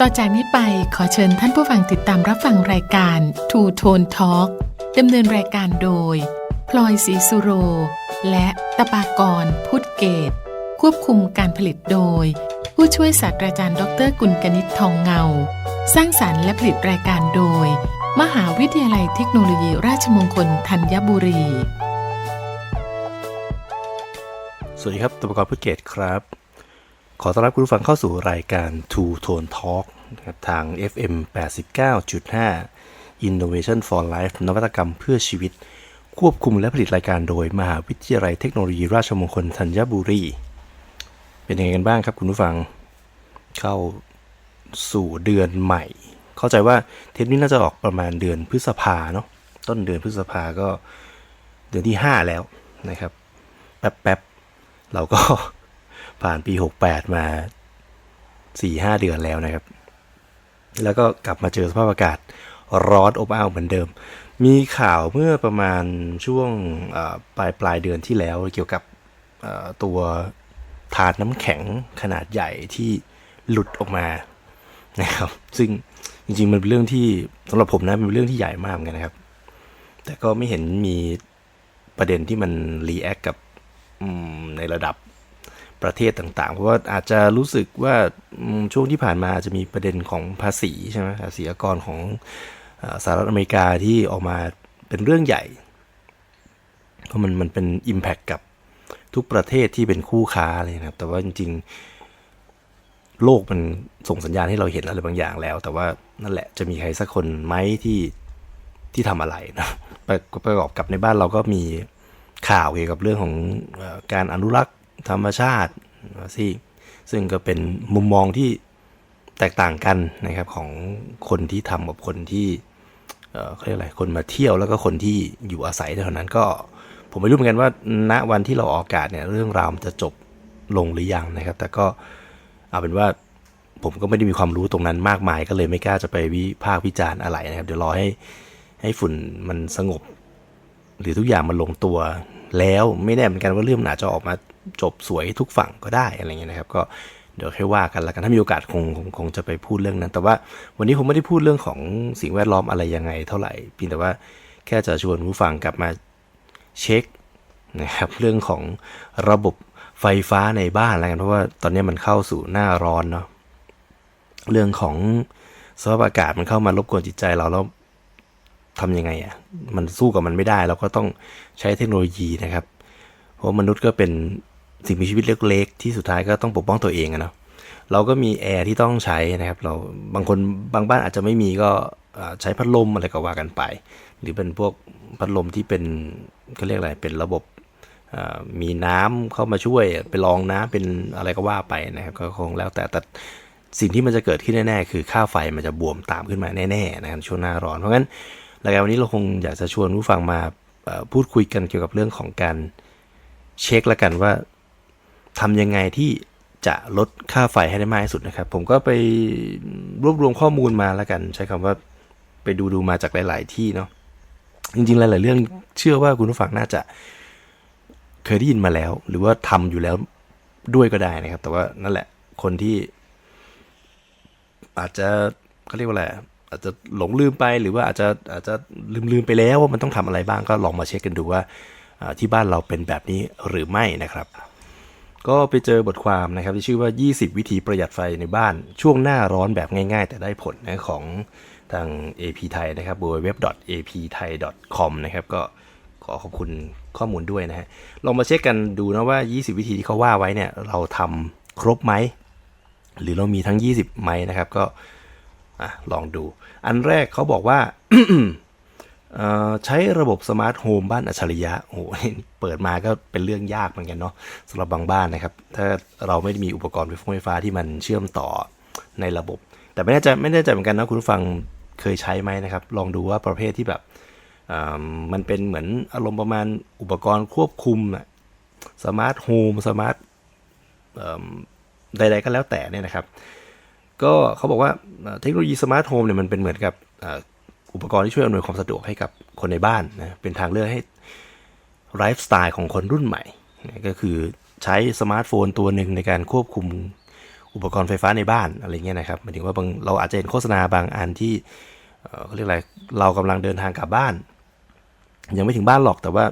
ต่อจากนี้ไปขอเชิญท่านผู้ฟังติดตามรับฟังรายการ Two Tone Talk ดำเนินรายการโดย พลอยศรีสุโร และตะปากรพุทธเกต ควบคุมการผลิตโดย ผู้ช่วยศาสตราจารย์ดรกุลกนิษฐ์ทองเงา สร้างสารรค์และผลิตรายการโดย มหาวิทยาลัยเทคโนโลยีราชมงคลธัญบุรี สวัสดีครับตุปกรพุทธเกตครับ ขอต้อนรับคุณผู้ฟังเข้าสู่รายการ Two Tone Talk นะครับทาง FM 89.5 Innovation for Life นวัตกรรมเพื่อชีวิต ควบคุมและผลิตรายการโดย มหาวิทยาลัยเทคโนโลยีราชมงคลธัญบุรี เป็นยังไงกันบ้างครับคุณผู้ฟัง เข้าสู่เดือนใหม่ เข้าใจว่าเทปนี้น่าจะออกประมาณเดือนพฤษภาเนาะ ต้นเดือนพฤษภาก็เดือนที่ 5 แล้วนะครับ แป๊บๆ เราก็ ผ่านปี 68 มา 4-5 เดือนแล้วนะครับ แล้วก็กลับมาเจอสภาพอากาศร้อนอบอ้าวเหมือนเดิม มีข่าวเมื่อประมาณช่วงปลายปลายเดือนที่แล้วเกี่ยวกับตัวถาดน้ำแข็งขนาดใหญ่ที่หลุดออกมานะครับ ซึ่งจริงๆมันเป็นเรื่องที่สำหรับผมนะเป็นเรื่องที่ใหญ่มากเหมือนกันนะครับ แต่ก็ไม่เห็นมีประเด็นที่มันรีแอคกับในระดับ ประเทศต่างๆ เพราะว่าอาจจะรู้สึกว่าช่วงที่ผ่านมาอาจจะมีประเด็นของภาษีใช่ไหมภาษีอากรของสหรัฐอเมริกาที่ออกมาเป็นเรื่องใหญ่ เพราะมันมันเป็น Impact กับทุกประเทศที่เป็นคู่ค้าเลยนะครับ แต่ว่าจริง ๆ โลกมันส่งสัญญาณให้เราเห็นอะไรบางอย่างแล้ว แต่ว่านั่นแหละจะมีใครสักคนไหมที่ที่ทำอะไรนะประกอบกับในบ้านเราก็มีข่าวเกี่ยวกับเรื่องของการอนุรักษ์ ธรรมชาติที่ซึ่งก็เป็นมุมมองที่แตกต่างกันนะครับของคนที่ทำกับคนที่เอ่อเขาเรียกอะไรคนมาเที่ยวแล้วก็คนที่อยู่อาศัยแถวนั้นก็ผมไม่รู้เหมือนกันว่าณวันที่เราออกอากาศเนี่ยเรื่องราวมันจะจบลงหรือยังนะครับ แต่ก็เอาเป็นว่าผมก็ไม่ได้มีความรู้ตรงนั้นมากมาย ก็เลยไม่กล้าจะไปวิพากษ์วิจารณ์อะไรนะครับ เดี๋ยวรอให้ให้ฝุ่นมันสงบ หรือทุกอย่างมันลงตัวแล้วไม่แน่เหมือนกันว่าเรื่องมันาจะออกมา จบสวยทุกฝั่งก็ได้อะไรเงี้ยนะครับ ก็เดี๋ยวค่อยว่ากันล้วกันถ้ามีโอกาสคงคงคงจะไปพูดเรื่องนั้น แต่ว่าวันนี้ผมไม่ได้พูดเรื่องของสิ่งแวดล้อมอะไรยังไงเท่าไหร่เพียงแต่ว่าแค่จะชวนผู้ฟังกลับมาเช็คนะครับเรื่องของระบบไฟฟ้าในบ้านแล้วกันเพราะว่าตอนนี้มันเข้าสู่หน้าร้อนเนาะเรื่องของสภาพอากาศมันเข้ามารบกวนจิตใจเราแล้วทำยังไงอะ่ะ มันสู้กับมันไม่ได้ เราก็ต้องใช้เทคโนโลยีนะครับ เพราะมนุษย์ก็เป็น สิ่งมีชีวิตเล็กๆ ที่สุดท้ายก็ต้องปกป้องตัวเองอะเนาะเราก็มีแอร์ที่ต้องใช้นะครับ เราบางคนบางบ้านอาจจะไม่มีก็ใช้พัดลมอะไรก็ว่ากันไป หรือเป็นพวกพัดลมที่เป็นเขาเรียกอะไรเป็นระบบมีน้ำเข้ามาช่วยไปรองน้ำเป็นอะไรก็ว่าไปนะครับก็คงแล้วแต่แต่สิ่งที่มันจะเกิดขึ้นแน่ๆคือค่าไฟมันจะบวมตามขึ้นมาแน่ๆนะครับช่วงหน้าร้อน เพราะงั้นรายการวันนี้เราคงอยากจะชวนผู้ฟังมาพูดคุยกันเกี่ยวกับเรื่องของการเช็คละกันว่า ทำยังไงที่จะลดค่าไฟให้ได้มากที่สุดนะครับ ผมก็ไปรวบรวมข้อมูลมาแล้วกัน ใช้คำว่าไปดูดูมาจากหลาย ๆ ที่เนาะจริง ๆ หลาย ๆ เรื่องเชื่อว่าคุณผู้ฟังน่าจะเคยได้ยินมาแล้ว หรือว่าทำอยู่แล้วด้วยก็ได้นะครับ แต่ว่านั่นแหละคนที่ อาจจะเขาเรียกว่าอะไรอาจจะหลงลืมไปหรือว่าอาจจะอาจจะลืมลืมไปแล้วว่ามันต้องทำอะไรบ้างก็ลองมาเช็คกันดูว่าที่บ้านเราเป็นแบบนี้หรือไม่นะครับ ก็ไปเจอบทความนะครับที่ชื่อว่า 20 วิธีประหยัดไฟในบ้าน ช่วงหน้าร้อนแบบง่าย ๆ แต่ได้ผลนะของทาง AP ไทยนะครับ www.apthai.com นะครับก็ขอขอบคุณข้อมูลด้วยนะฮะลองมาเช็คกันดูนะว่า 20 วิธีที่เขาว่าไว้เนี่ยเราทำครบไหม หรือเรามีทั้ง 20ไหมนะครับก็อลองดู อันแรกเขาบอกว่า ใช้ระบบสมาร์ทโฮมบ้านอัจฉริยะ โอ้โหเปิดมาก็เป็นเรื่องยากเหมือนกันเนาะสำหรับบางบ้านนะครับ ถ้าเราไม่ได้มีอุปกรณ์ไฟฟ้าที่มันเชื่อมต่อในระบบ แต่ไม่แน่ใจไม่แน่ใจเหมือนกันนะคุณผู้ฟังเคยใช้ไหมนะครับ ลองดูว่าประเภทที่แบบมันเป็นเหมือนอารมณ์ประมาณอุปกรณ์ควบคุมอะสมาร์ทโฮมสมาร์ทใดๆก็แล้วแต่เนี่ยนะครับ ก็เขาบอกว่าเทคโนโลยีสมาร์ทโฮมเนี่ยมันเป็นเหมือนกับ อุปกรณ์ที่ช่วยอำนวยความสะดวกให้กับคนในบ้านนะเป็นทางเลือกให้ไลฟ์สไตล์ของคนรุ่นใหม่นะก็คือใช้สมาร์ทโฟนตัวหนึ่งในการควบคุมอุปกรณ์ไฟฟ้าในบ้านอะไรเงี้ยนะครับหมายถึงว่าบางเราอาจจะเห็นโฆษณาบางอันที่เขาเรียกอะไรเรากำลังเดินทางกลับบ้าน ยังไม่ถึงบ้านหรอกแต่ว่า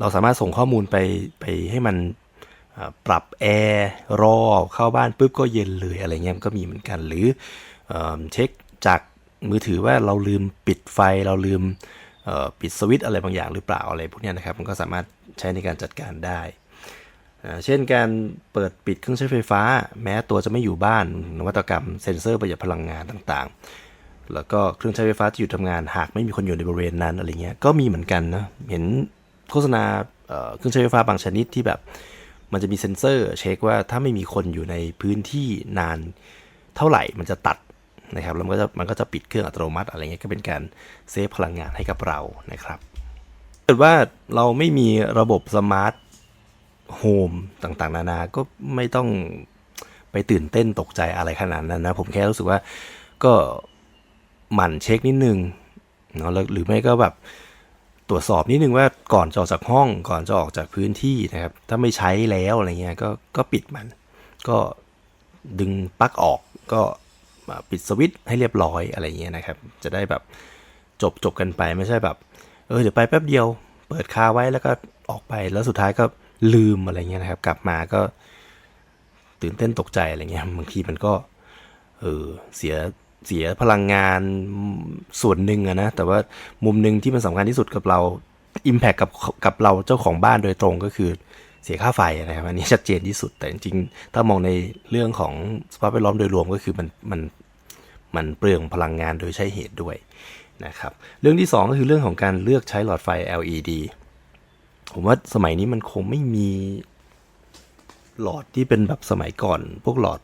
เราสามารถส่งข้อมูลไปไปให้มันปรับแอร์รอเข้าบ้านปุ๊บก็เย็นเลยอะไรเงี้ยก็มีเหมือนกัน หรือเอเช็คจาก มือถือว่าเราลืมปิดไฟเราลืมปิดสวิตอะไรบางอย่างหรือเปล่าอะไรพวกเนี้ยนะครับมันก็สามารถใช้ในการจัดการได้ เช่นการเปิดปิดเครื่องใช้ไฟฟ้า แม้ตัวจะไม่อยู่บ้านนวัตกรรมเซ็นเซอร์ประหยัดพลังงานต่างๆ แล้วก็เครื่องใช้ไฟฟ้าที่อยู่ทำงานหากไม่มีคนอยู่ในบริเวณนั้นอะไรเงี้ยก็มีเหมือนกันนะเห็นโฆษณาเอ่อเครื่องใช้ไฟฟ้าบางชนิดที่แบบมันจะมีเซ็นเซอร์เช็คว่าถ้าไม่มีคนอยู่ในพื้นที่นานเท่าไหร่มันจะตัด นะครับแล้วมันก็จะมันก็จะปิดเครื่องอัตโนมัติอะไรเงี้ยก็เป็นการเซฟพลังงานให้กับเรานะครับถ้าเกิดว่าเราไม่มีระบบสมาร์ทโฮมต่างๆ นานาก็ไม่ต้องไปตื่นเต้นตกใจอะไรขนาดนั้นนะ ผมแค่รู้สึกว่าก็หมั่นเช็คนิดนึงเนาะแล้วหรือไม่ก็แบบตรวจสอบนิดนึงว่าก่อนจะออกจากห้องก่อนจะออกจากพื้นที่นะครับ ถ้าไม่ใช้แล้วอะไรเงี้ยก็ก็ปิดมัน ก็ดึงปลั๊กออกก็ ปิดสวิตช์ให้เรียบร้อยอะไรเงี้ยนะครับ จะได้แบบจบจบกันไปไม่ใช่แบบ เออเดี๋ยวไปแป๊บเดียว เปิดคาไว้แล้วก็ออกไปแล้วสุดท้ายก็ลืมอะไรเงี้ยนะครับ กลับมาก็ตื่นเต้นตกใจอะไรเงี้ยบางทีมันก็เออเสียเสียพลังงานส่วนหนึ่งอะนะ แต่ว่ามุมหนึ่งที่มันสำคัญที่สุดกับเรา Impact กับกับเราเจ้าของบ้านโดยตรงก็คือ เสียค่าไฟนะครับอันนี้ชัดเจนที่สุดแต่จริงๆถ้ามองในเรื่องของสภาพแวดล้อมโดยรวมก็คือมันมันมันเปลืองพลังงานโดยใช้เหตุด้วยนะครับเรื่องที่สองก็คือเรื่องของการเลือกใช้หลอดไฟ LED ผมว่าสมัยนี้มันคงไม่มีหลอดที่เป็นแบบสมัยก่อน พวกหลอด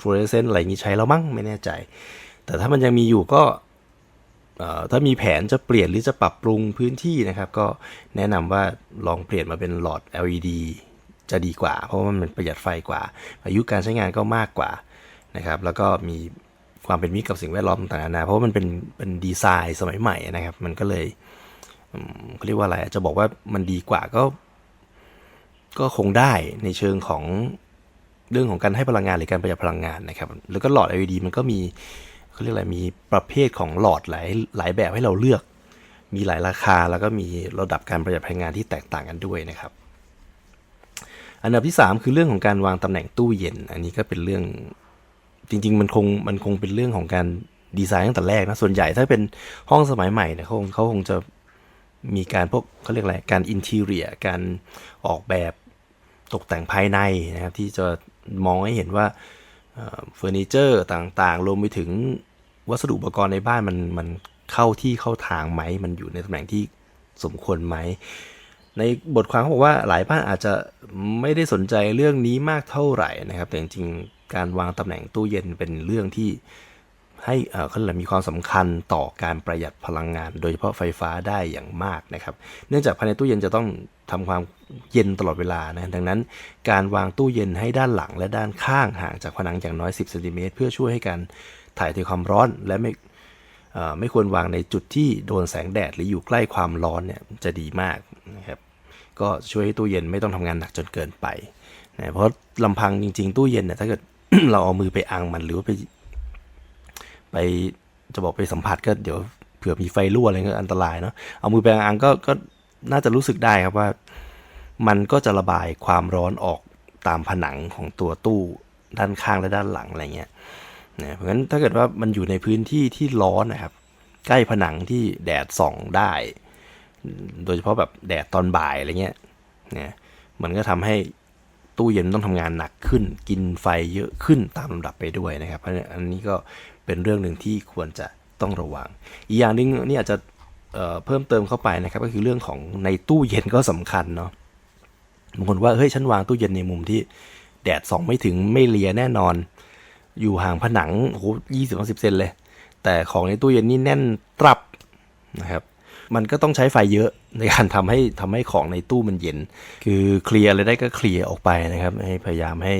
ฟลูออเรสเซนต์อะไรนี้ใช้แล้วมั้งไม่แน่ใจ แต่ถ้ามันยังมีอยู่ก็ ถ้ามีแผนจะเปลี่ยนหรือจะปรับปรุงพื้นที่นะครับ ก็แนะนำว่าลองเปลี่ยนมาเป็นหลอด LED จะดีกว่า เพราะว่ามันประหยัดไฟกว่า อายุการใช้งานก็มากกว่านะครับ แล้วก็มีความเป็นมิตรกับสิ่งแวดล้อมต่างๆนานาเพราะว่ามันเป็นเป็นดีไซน์สมัยใหม่นะครับ มันก็เลยเขาเรียกว่าอะไรจะบอกว่ามันดีกว่าก็ ก็คงได้ในเชิงของเรื่องของการให้พลังงานหรือการประหยัดพลังงานนะครับ แล้วก็หลอด LED มันก็มี เขาเรียกอะไรมีประเภทของหลอดหลายหลายแบบให้เราเลือก มีหลายราคาแล้วก็มีระดับการประหยัดพลังงานที่แตกต่างกันด้วยนะครับ อันดับที่ 3 คือเรื่องของการวางตำแหน่งตู้เย็น อันนี้ก็เป็นเรื่องจริง ๆ มันคงมันคงเป็นเรื่องของการดีไซน์ตั้งแต่แรกนะส่วนใหญ่ถ้าเป็นห้องสมัยใหม่เนี่ยเขาคงเขาคงจะมีการพวกเขาเรียกอะไรการอินทีเรียการออกแบบตกแต่งภายในนะครับ ที่จะมองให้เห็นว่าเฟอร์นิเจอร์ต่างๆ รวมไปถึง วัสดุอุปกรณ์ในบ้านมันมันเข้าที่เข้าทางไหมมันอยู่ในตำแหน่งที่สมควรไหมในบทความเขาบอกว่าหลายบ้านอาจจะไม่ได้สนใจเรื่องนี้มากเท่าไหร่นะครับ แต่จริงๆการวางตำแหน่งตู้เย็นเป็นเรื่องที่ให้เอ่อเขาเรียกมีความสำคัญต่อการประหยัดพลังงาน โดยเฉพาะไฟฟ้าได้อย่างมากนะครับ เนื่องจากภายในตู้เย็นจะต้องทำความเย็นตลอดเวลานะดังนั้น การวางตู้เย็นให้ด้านหลังและด้านข้างห่างจากผนังอย่างน้อย 10เซนติเมตรเพื่อช่วยให้การ ถ่ายเทความร้อนและไม่ไม่ควรวางในจุดที่โดนแสงแดดหรืออยู่ใกล้ความร้อนเนี่ยจะดีมากนะครับก็ช่วยให้ตู้เย็นไม่ต้องทำงานหนักจนเกินไปนะเพราะลำพังจริง ๆ ตู้เย็นเนี่ยถ้าเกิดเราเอามือไปอังมันหรือว่าไป ไปจะบอกไปสัมผัสก็เดี๋ยวเผื่อมีไฟรั่วอะไรก็อันตรายเนาะเอามือไปอังก็ก็น่าจะรู้สึกได้ครับว่า มันก็จะระบายความร้อนออกตามผนังของตัวตู้ด้านข้างและด้านหลังอะไรเงี้ย นะเพราะฉะนั้นถ้าเกิดว่ามันอยู่ในพื้นที่ที่ร้อนนะครับ ใกล้ผนังที่แดดส่องได้ โดยเฉพาะแบบแดดตอนบ่ายอะไรเงี้ยนะมันก็ทำให้ตู้เย็นต้องทำงานหนักขึ้น กินไฟเยอะขึ้นตามลำดับไปด้วยนะครับ เพราะฉะนั้นอันนี้ก็เป็นเรื่องหนึ่งที่ควรจะต้องระวัง อีกอย่างหนึงนี่อาจจะเเพิ่มเติมเข้าไปนะครับ ก็คือเรื่องของในตู้เย็นก็สำคัญเนาะบางคนว่าเฮ้ยฉันวางตู้เย็นในมุมที่แดดส่องไม่ถึงไม่เลียแน่นอน อยู่ห่างผนังโอ้โหยี่สิบสิบเซนเลย แต่ของในตู้เย็นนี่แน่นตรับนะครับ มันก็ต้องใช้ไฟเยอะในการทำให้ทำให้ของในตู้มันเย็น คือเคลียร์อะไรได้ก็เคลียร์ออกไปนะครับ ให้พยายามให้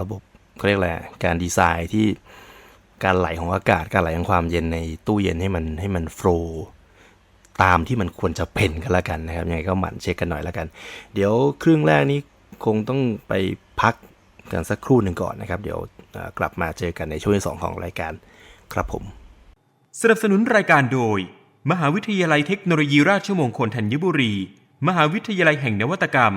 ระบบเขาเรียกอะไรการดีไซน์ที่การไหลของอากาศการไหลของความเย็นในตู้เย็นให้มันให้มันโฟล์ตามที่มันควรจะเป็นกันล้วกันนะครับยังไงก็หมั่นเช็คกันหน่อยล้วกัน เดี๋ยวครึ่งแรกนี้คงต้องไปพักกันสักครู่หนึ่งก่อนนะครับ เดี๋ยว กลับมาเจอกันในช่วงที่สองของรายการครับผม สนับสนุนรายการโดย มหาวิทยาลัยเทคโนโลยีราชมงคลธัญบุรี มหาวิทยาลัยแห่งนวัตกรรม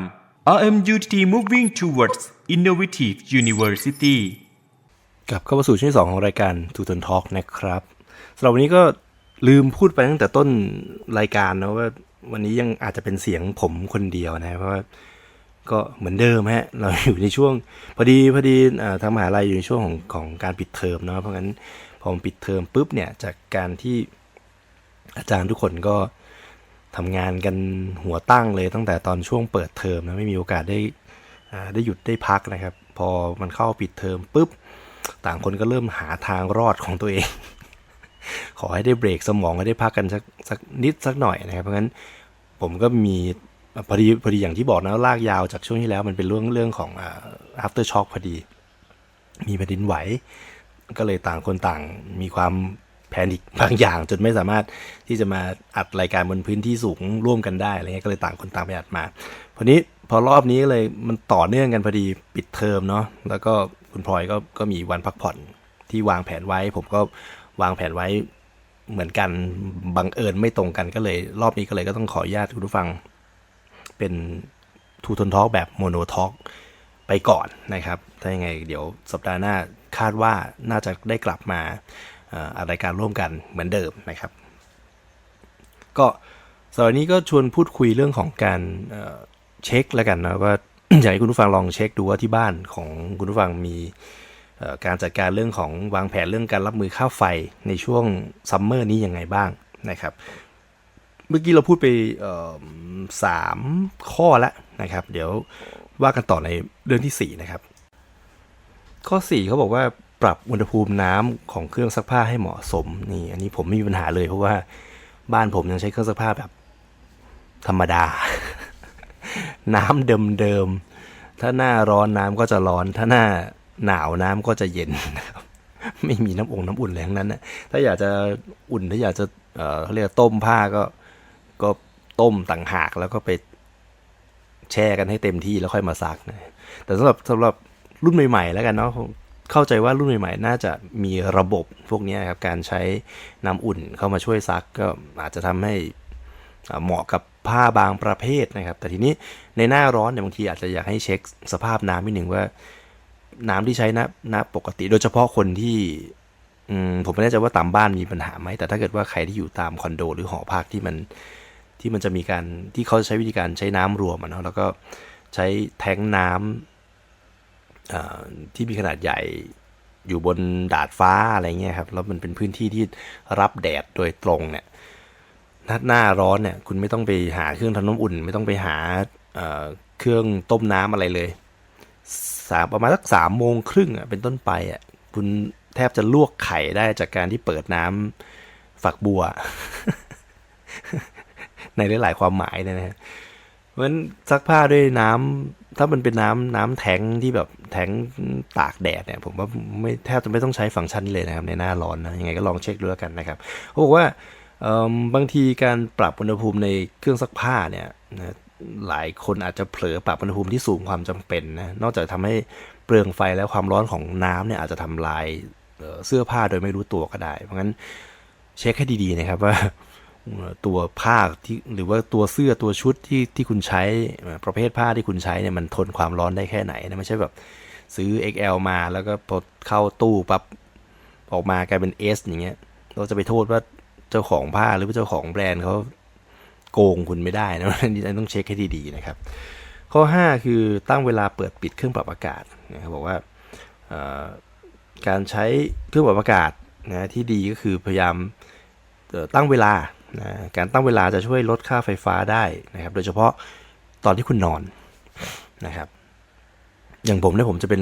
RMUTT Moving Towards Innovative University กลับเข้ามาสู่ช่วงที่สองของรายการทูตนทอ k นะครับสำหรับวันนี้ก็ลืมพูดไปตั้งแต่ต้นรายการนะว่าวันนี้ยังอาจจะเป็นเสียงผมคนเดียวนะเพราะว่า ก็เหมือนเดิมฮะเราอยู่ในช่วงพอดีพอดีทางมหาลัยอยู่ในช่วงของของการปิดเทอมเนาะเพราะงั้นพอปิดเทอมปุ๊บเนี่ยจากการที่อาจารย์ทุกคนก็ทำงานกันหัวตั้งเลยตั้งแต่ตอนช่วงเปิดเทอมนะไม่มีโอกาสได้ได้หยุดได้พักนะครับ พอมันเข้าปิดเทอมปุ๊บต่างคนก็เริ่มหาทางรอดของตัวเอง ขอให้ได้เบรกสมองให้ได้พักกันสักสักนิดสักหน่อยนะครับ เพราะงั้นผมก็มี พอดีพอดีอย่างที่บอกนะลากยาวจากช่วงที่แล้วมันเป็นเรื่องเรื่องของ after shock พอดี มีแผ่นดินไหว ก็เลยต่างคนต่างมีความแพนิคบางอย่างจนไม่สามารถที่จะมาอัดรายการบนพื้นที่สูงร่วมกันได้อะไรเงี้ยก็เลยต่างคนต่างไปอัดมาพอนี้พอรอบนี้เลยมันต่อเนื่องกันพอดีปิดเทอมเนาะแล้วก็คุณพลอยก็ก็มีวันพักผ่อนที่วางแผนไว้ ผมก็วางแผนไว้เหมือนกันบังเอิญไม่ตรงกันก็เลย รอบนี้ก็เลยก็ต้องขออนุญาตคุณผู้ฟัง เป็นทูทนทอ k แบบโมโนทอ k ไปก่อนนะครับ ถ้ายังไงเดี๋ยวสัปดาห์หน้าคาดว่าน่าจะได้กลับมาอ่ออัดรายการร่วมกันเหมือนเดิมนะครับ ก็สำหรับวันนี้ก็ชวนพูดคุยเรื่องของการเเช็คแล้วกันนะว่าอยากให้คุณผู้ฟังลองเช็คดูว่าที่บ้านของคุณผู้ฟังมีการจัดการเรื่องของวางแผนเรื่องการรับมือค่าไฟในช่วงซัมเมอร์นี้ยังไงบ้างนะครับ เมื่อกี้เราพูดไปสามข้อแล้วนะครับ เดี๋ยวว่ากันต่อในเรื่องที่สี่นะครับ ข้อสี่เขาบอกว่าปรับอุณหภูมิน้ำของเครื่องซักผ้าให้เหมาะสมนี่ อันนี้ผมไม่มีปัญหาเลยเพราะว่าบ้านผมยังใช้เครื่องซักผ้าแบบ ธรรมดา น้ำเดิมๆถ้าหน้าร้อนน้ำก็จะร้อน ถ้าหน้าหนาวน้ำก็จะเย็นไม่มีน้ำองน้ำอุ่นอะไรงนั้นนะถ้าอยากจะอุ่นถ้าอยากจะเออเขาเรียกต้มผ้าก็ ก็ต้มต่างหากแล้วก็ไปแช่กันให้เต็มที่แล้วค่อยมาซักนะแต่สำหรับสำหรับรุ่นใหม่ ๆ แล้วกันเนาะเข้าใจว่ารุ่นใหม่ ๆ น่าจะมีระบบพวกนี้ครับการใช้น้ำอุ่นเข้ามาช่วยซัก ก็อาจจะทำให้อ่าเหมาะกับผ้าบางประเภทนะครับ แต่ทีนี้ในหน้าร้อนเนี่ยบางทีอาจจะอยากให้เช็คสภาพน้ำนิดหนึ่งว่า น้ำที่ใช้ณณปกติ โดยเฉพาะคนที่ผมไม่แน่ใจว่าตามบ้านมีปัญหาไหมแต่ถ้าเกิดว่าใครที่อยู่ตามคอนโด หรือหอพักที่มัน ที่มันจะมีการที่เขาใช้วิธีการใช้น้ำรวมอะเนาะแล้วก็ใช้แทงน้ำอ่าที่มีขนาดใหญ่อยู่บนดาดฟ้าอะไรเงี้ยครับแล้วมันเป็นพื้นที่ที่รับแดดโดยตรงเนี่ยถ้าหน้าร้อนเนี่ยคุณไม่ต้องไปหาเครื่องทำน้ำอุ่น ไม่ต้องไปหาเเครื่องต้มน้ำอะไรเลยสามประมาณสักสามโมงครึ่งอะเป็นต้นไปอะคุณแทบจะลวกไข่ได้จากการที่เปิดน้ำฝักบัว ในหลาย ๆ ความหมายเลยนะฮะเพราะฉะนั้นซักผ้าด้วยน้ำถ้ามันเป็นน้ำน้ำแทงที่แบบแทงตากแดดเนี่ย ผมว่าไม่แทบจะไม่ต้องใช้ฟังก์ชันนี้เลยนะครับในหน้าร้อนนะยังไงก็ลองเช็คดูแล้วกันนะครับเขาบอกว่าบางทีการปรับอุณหภูมิในเครื่องซักผ้าเนี่ยนะหลายคนอาจจะเผลอปรับอุณหภูมิที่สูงความจำเป็นนะนอกจากทำให้เปลืองไฟแล้วความร้อนของน้ำเนี่ยอาจจะทำลายเสื้อผ้าโดยไม่รู้ตัวก็ได้ เพราะงั้นเช็คให้ดีๆนะครับว่า ตัวผ้าที่หรือว่าตัวเสื้อตัวชุดที่ที่คุณใช้ประเภทผ้าที่คุณใช้เนี่ยมันทนความร้อนได้แค่ไหนนะไม่ใช่แบบซื้อ XL มาแล้วก็พอเข้าตู้ปั๊บออกมากลายเป็น S อย่างเงี้ยเราจะไปโทษว่าเจ้าของผ้าหรือว่าเจ้าของแบรนด์เขาโกงคุณไม่ได้นะอันนี้ต้องเช็คให้ดีๆนะครับ ข้อ 5 คือตั้งเวลาเปิดปิดเครื่องปรับอากาศนะครับบอกว่าการใช้เครื่องปรับอากาศนะที่ดีก็คือพยายามตั้งเวลา นะการตั้งเวลาจะช่วยลดค่าไฟฟ้าได้นะครับ โดยเฉพาะตอนที่คุณนอนนะครับ อย่างผมเนี่ยผมจะเป็น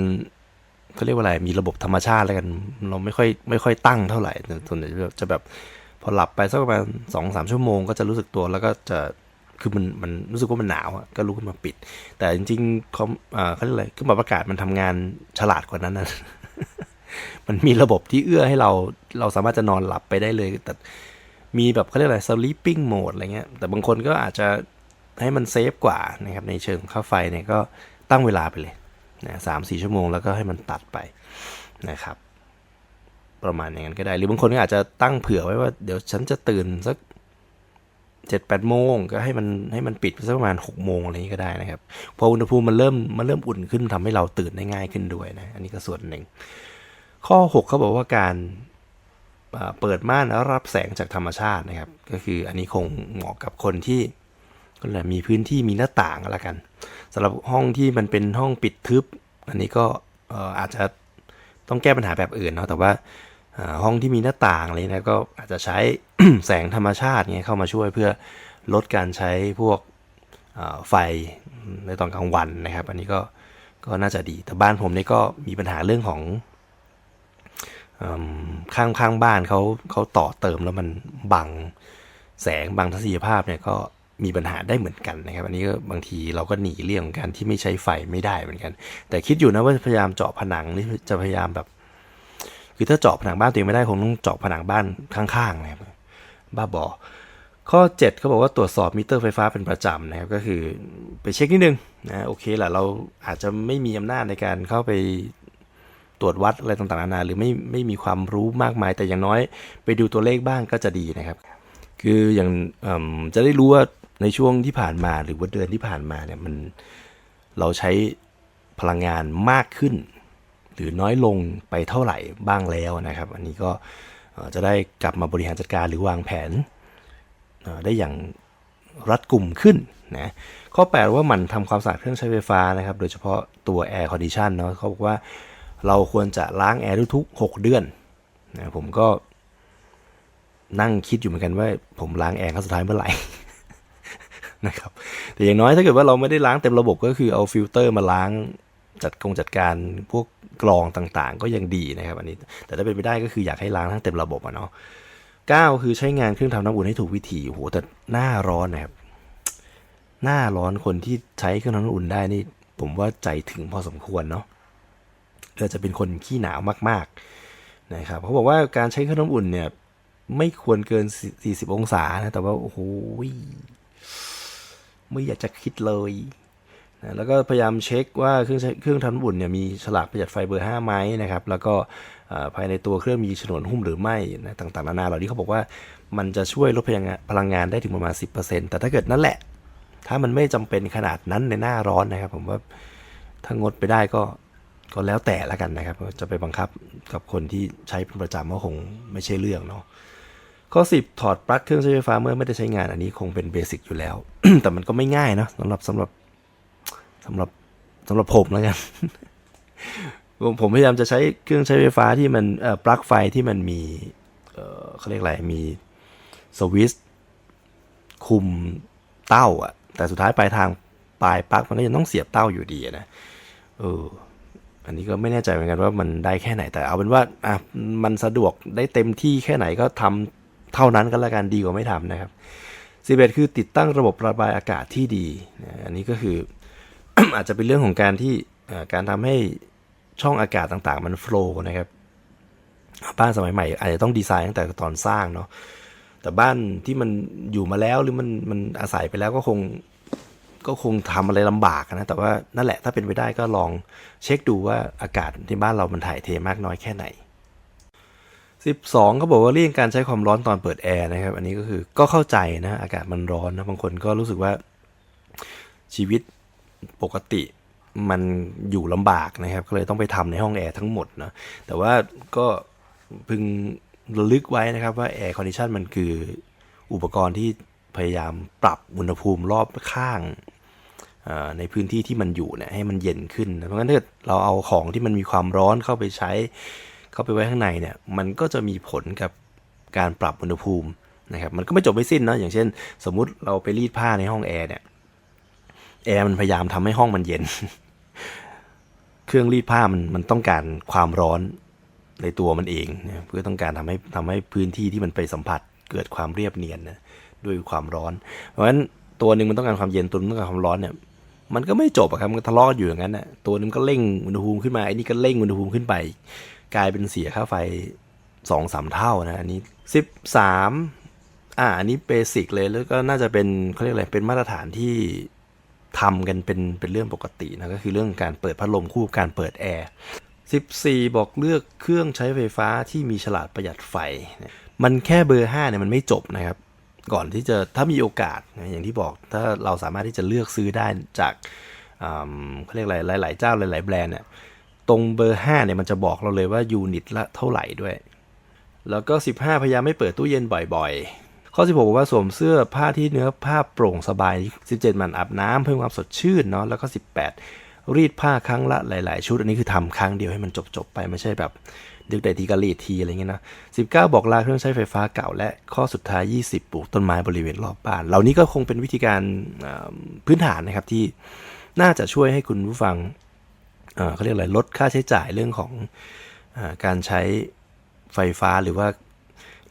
เขาเรียกว่าอะไรมีระบบธรรมชาติแล้วกันเราไม่ค่อยไม่ค่อยตั้งเท่าไหร่แต่ส่วนใหญ่จะแบบพอหลับไปสักประมาณสองสามชั่วโมงก็จะรู้สึกตัวแล้วก็จะคือมันมันรู้สึกว่ามันหนาวอะก็ลุกขึ้นมาปิด แต่จริงๆคอมอ่าเขาเรียกอะไรเครื่องปรับอากาศมันทำงานฉลาดกว่านั้นนะมันมีระบบที่เอื้อให้เราเราสามารถจะนอนหลับไปได้เลย แต่ มีแบบเขาเรียกอะไร sleeping mode อะไรเงี้ย แต่บางคนก็อาจจะให้มันเซฟกว่านะครับในเชิงของค่าไฟเนี่ยก็ตั้งเวลาไปเลยนะสามสี่ชั่วโมงแล้วก็ให้มันตัดไปนะครับ ประมาณอย่างนั้นก็ได้ หรือบางคนก็อาจจะตั้งเผื่อไว้ว่าเดี๋ยวฉันจะตื่นสักเจ็ดแปดโมงก็ให้มันให้มันปิดไปสักประมาณหกโมงอะไรอย่างนี้ก็ได้นะครับ พออุณหภูมิมันเริ่มมันเริ่มอุ่นขึ้นทำให้เราตื่นได้ง่ายขึ้นด้วยนะ อันนี้ก็ส่วนหนึ่ง ข้อ 6เขาบอกว่าการ เปิดม่านแล้วรับแสงจากธรรมชาตินะครับ ก็คืออันนี้คงเหมาะกับคนที่ก็เลยมีพื้นที่มีหน้าต่างก็แล้วกันสำหรับห้องที่มันเป็นห้องปิดทึบ อันนี้ก็อาจจะต้องแก้ปัญหาแบบอื่นเนาะแต่ว่าห้องที่มีหน้าต่างอะไรนะก็อาจจะใช้แสงธรรมชาติเนี่ยเข้ามาช่วยเพื่อลดการใช้พวกไฟในตอนกลางวันนะครับ อันนี้ก็ก็น่าจะดีแต่บ้านผมนี่ก็มีปัญหาเรื่องของ ข้างข้างบ้านเขาเขาต่อเติมแล้วมันบังแสงบังทัศนียภาพเนี่ยก็มีปัญหาได้เหมือนกันนะครับ อันนี้ก็บางทีเราก็หนีเลี่ยงการที่ไม่ใช้ไฟไม่ได้เหมือนกัน แต่คิดอยู่นะว่าพยายามเจาะผนังนี่จะพยายามแบบ คือถ้าเจาะผนังบ้านตัวเองไม่ได้คงต้องเจาะผนังบ้านข้างๆนะครับบ้าบอข้อ 7เขาบอกว่าตรวจสอบมิเตอร์ไฟฟ้าเป็นประจำนะครับก็คือไปเช็คนิดนึงนะโอเคแหละเราอาจจะไม่มีอำนาจในการเข้าไป ตรวจวัดอะไรต่างๆนานาหรือไม่ไม่มีความรู้มากมาย แต่อย่างน้อยไปดูตัวเลขบ้างก็จะดีนะครับ คืออย่างจะได้รู้ว่าในช่วงที่ผ่านมาหรือว่าเดือนที่ผ่านมาเนี่ยมันเราใช้พลังงานมากขึ้น หรือน้อยลงไปเท่าไหร่บ้างแล้วนะครับ อันนี้ก็จะได้กลับมาบริหารจัดการหรือวางแผนได้อย่างรัดกุมขึ้นนะข้อ8ว่ามันทำความสะอาดเครื่องใช้ไฟฟ้านะครับ โดยเฉพาะตัว Air Condition เนาะเขาบอกว่า เราควรจะล้างแอร์ทุกๆ 6 เดือนนะผมก็นั่งคิดอยู่เหมือนกันว่า ผมล้างแอร์ครั้งสุดท้ายเมื่อไหร่นะครับแต่อย่างน้อยถ้าเกิดว่าเราไม่ได้ล้างเต็มระบบก็คือเอาฟิลเตอร์มาล้างจัดกงจัดการพวกกรองต่างๆ ก็ยังดีนะครับอันนี้ แต่ถ้าเป็นไปได้ก็คืออยากให้ล้างทั้งเต็มระบบอะเนาะเก้าคือใช้งานเครื่องทำน้ำอุ่นให้ถูกวิธีโอ้โหแต่หน้าร้อนนะครับหน้าร้อนคนที่ใช้เครื่องทำน้ำอุ่นได้นี่ ผมว่าใจถึงพอสมควรเนาะ เราจะเป็นคนขี้หนาวมากๆนะครับเขาบอกว่าการใช้เครื่องน้ำอุ่นเนี่ย ไม่ควรเกิน 40 องศานะ แต่ว่าโอ้โหไม่อยากจะคิดเลยนะแล้วก็พยายามเช็คว่าเครื่องเครื่องทำน้ำอุ่นเนี่ยมีฉลากประหยัดไฟเบอร์ 5 ไหมนะครับ แล้วก็ภายในตัวเครื่องมีฉนวนหุ้มหรือไม่นะต่างๆนานาเหล่านี้เขาบอกว่ามันจะช่วยลดพลังงานพลังงานได้ถึงประมาณ 10%แต่ถ้าเกิดนั่นแหละ ถ้ามันไม่จำเป็นขนาดนั้นในหน้าร้อนนะครับ ผมว่าถ้างดไปได้ก็ ก็แล้วแต่ละกันนะครับ จะไปบังคับกับคนที่ใช้เป็นประจำก็คงไม่ใช่เรื่องเนาะข้อ 10 ถอดปลั๊กเครื่องใช้ไฟฟ้าเมื่อไม่ได้ใช้งานอันนี้คงเป็นเบสิกอยู่แล้ว แต่มันก็ไม่ง่ายเนาะสำหรับสำหรับสำหรับสำหรับผมแล้วกันผมพยายามจะใช้เครื่องใช้ไฟฟ้าที่มันเอ่อปลั๊กไฟที่มันมีเอ่อเขาเรียกอะไรมีสวิตช์คุมเต้าอะแต่สุดท้ายปลายทางปลายปลั๊กมันก็ยังต้องเสียบเต้าอยู่ดีนะเออ อันนี้ก็ไม่แน่ใจเหมือนกันว่ามันได้แค่ไหนแต่เอาเป็นว่าอะมันสะดวกได้เต็มที่แค่ไหนก็ทำเท่านั้นก็แล้วกันดีกว่าไม่ทำนะครับสิบเอ็ดคือติดตั้งระบบระบายอากาศที่ดี อันนี้ก็คือ อาจจะเป็นเรื่องของการที่การทำให้ช่องอากาศต่างๆ มันโฟล์นะครับ บ้านสมัยใหม่ อาจจะต้องดีไซน์ตั้งแต่ตอนสร้างเนาะแต่บ้านที่มันอยู่มาแล้วหรือมันมันอาศัยไปแล้วก็คง ก็คงทำอะไรลำบากนะ แต่ว่านั่นแหละถ้าเป็นไปได้ก็ลองเช็คดูว่าอากาศที่บ้านเรามันถ่ายเทมากน้อยแค่ไหน 12ก็บอกว่าเลี่ยงการใช้ความร้อนตอนเปิดแอร์นะครับ อันนี้ก็คือก็เข้าใจนะ อากาศมันร้อนนะบางคนก็รู้สึกว่าชีวิตปกติมันอยู่ลำบากนะครับ ก็เลยต้องไปทำในห้องแอร์ทั้งหมดนะแต่ว่าก็พึงระลึกไว้นะครับว่าแอร์คอนดิชันมันคืออุปกรณ์ที่พยายามปรับอุณหภูมิรอบข้าง ในพื้นที่ที่มันอยู่เนี่ยให้มันเย็นขึ้น เพราะงั้นถ้าเกิดเราเอาของที่มันมีความร้อนเข้าไปใช้ เข้าไปไว้ข้างในเนี่ยมันก็จะมีผลกับการปรับอุณหภูมินะครับมันก็ไม่จบไม่สิ้นนะอย่างเช่น สมมุติเราไปรีดผ้าในห้องแอร์เนี่ยแอร์มันพยายามทำให้ห้องมันเย็น เครื่องรีดผ้ามันมันต้องการความร้อนในตัวมันเองนะเพื่อต้องการทำให้ทำให้พื้นที่ที่มันไปสัมผัส เกิดความเรียบเนียนนะด้วยความร้อน เพราะฉะนั้นตัวหนึ่งมันต้องการความเย็นตัวหนึงต้องการความร้อนเนี่ย มันก็ไม่จบอะครับมันก็ทะเลาะอยู่อย่างนั้นนะตัวนึงก็เร่งอุณหภูมิขึ้นมาไอ้นี่ก็เร่งอุณหภูมิขึ้นไป กลายเป็นเสียค่าไฟสองสามเท่านะอันนี้สิบสามอ่าอันนี้เบสิกเลยแล้วก็น่าจะเป็นเขาเรียกอะไรเป็นมาตรฐานที่ทำกันเป็นเป็นเรื่องปกตินะก็คือเรื่องการเปิดพัดลมคู่กับการเปิดแอร์14 บอกเลือกเครื่องใช้ไฟฟ้าที่มีฉลาดประหยัดไฟ มันแค่เบอร์ 5 เนี่ยมันไม่จบนะครับ ก่อนที่จะถ้ามีโอกาสนะอย่างที่บอกถ้าเราสามารถที่จะเลือกซื้อได้จากเขาเรียกอะไรหลาย ๆ เจ้าหลาย ๆ แบรนด์เนี่ยตรงเบอร์ 5 เนี่ยมันจะบอกเราเลยว่ายูนิตละเท่าไหร่ด้วย แล้วก็ 15 พยายามไม่เปิดตู้เย็นบ่อย ๆ ข้อ 16บอกว่าสวมเสื้อผ้าที่เนื้อผ้าโปร่งสบาย 17 มันอาบน้ำเพิ่มความสดชื่นเนาะแล้วก็ 18 รีดผ้าครั้งละหลาย ๆ ชุด อันนี้คือทำครั้งเดียวให้มันจบ ๆ ไปไม่ใช่แบบ ดึกใดทีก็รีดทีอะไรเงี้ยนะ19บอกลาเครื่องใช้ไฟฟ้าเก่า และข้อสุดท้าย 20 ปลูกต้นไม้บริเวณรอบบ้าน เหล่านี้ก็คงเป็นวิธีการพื้นฐานนะครับที่น่าจะช่วยให้คุณผู้ฟังเขาเรียกอะไรลดค่าใช้จ่ายเรื่องของอการใช้ไฟฟ้าหรือว่า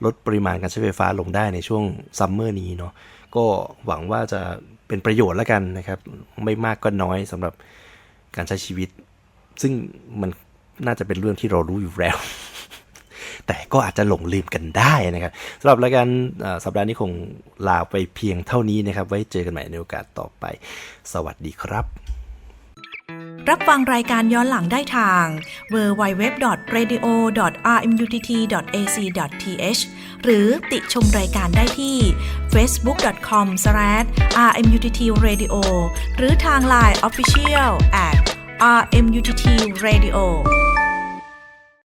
ลดปริมาณการใช้ไฟฟ้าลงได้ในช่วงซัมเมอร์นี้เนาะก็หวังว่าจะเป็นประโยชน์แล้วกันนะครับ ไม่มากก็น้อยสำหรับการใช้ชีวิต ซึ่งมัน น่าจะเป็นเรื่องที่เรารู้อยู่แล้ว แต่ก็อาจจะหลงลืมกันได้นะครับสำหรับรายการสัปดาห์นี้คงลาไปเพียงเท่านี้นะครับ ไว้เจอกันใหม่ในโอกาสต่อไป สวัสดีครับ รับฟังรายการย้อนหลังได้ทาง www.radio.rmutt.ac.th หรือติชมรายการได้ที่ facebook.com/rmuttradio หรือทาง Line Official at RMUTT Radio